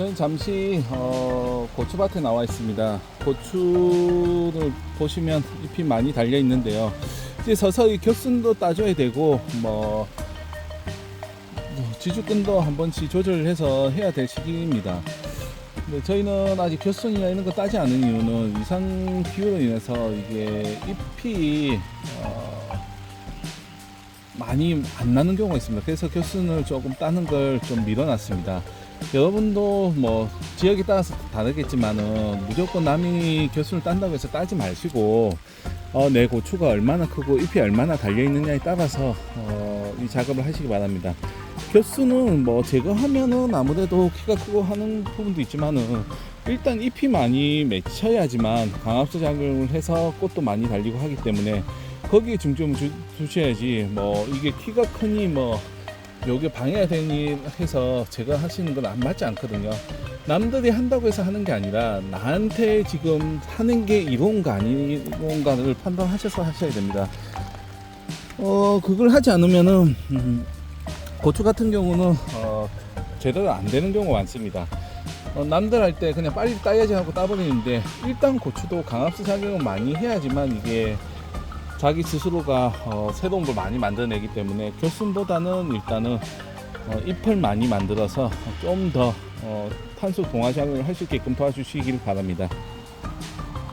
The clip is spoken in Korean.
저는 잠시 어, 고추밭에 나와 있습니다. 고추를 보시면 잎이 많이 달려 있는데요. 이제 서서히 겨순도 따줘야 되고 뭐 뭐, 지주근도 한 번씩 조절을 해서 해야 될 시기입니다. 근데 저희는 아직 겨순이나 이런 거 따지 않은 이유는 이상 기후로 인해서 이게 잎이 어, 많이 안 나는 경우가 있습니다. 그래서 겨순을 조금 따는 걸 좀 밀어놨습니다. 여러분도 뭐 지역에 따라서 다르겠지만은 무조건 남이 겨순을 딴다고 해서 따지 마시고 어, 내 고추가 얼마나 크고 잎이 얼마나 달려 있느냐에 따라서 어, 이 작업을 하시기 바랍니다. 겨수는 뭐 제거하면은 아무래도 키가 크고 하는 부분도 있지만은 일단 잎이 많이 맺혀야지만 강압수 작용을 해서 꽃도 많이 달리고 하기 때문에 거기에 중점을 주, 두셔야지 뭐 이게 키가 크니 뭐 요게 방해가 되니 해서 제가 하시는 건 안 맞지 않거든요. 남들이 한다고 해서 하는 게 아니라 나한테 지금 하는 게 이로운가 아니로운가를 판단하셔서 하셔야 됩니다. 어 그걸 하지 않으면은 음, 고추 같은 경우는 어, 제대로 안 되는 경우가 많습니다. 어, 남들 할 때 그냥 빨리 따야지 하고 따버리는데 일단 고추도 강압수 작용을 많이 해야지만 이게 자기 스스로가 어, 새로운 걸 많이 만들어내기 때문에 교순보다는 일단은 어, 잎을 많이 만들어서 좀더 어, 탄소 동화 작용을 할 수 있게끔 도와주시길 바랍니다.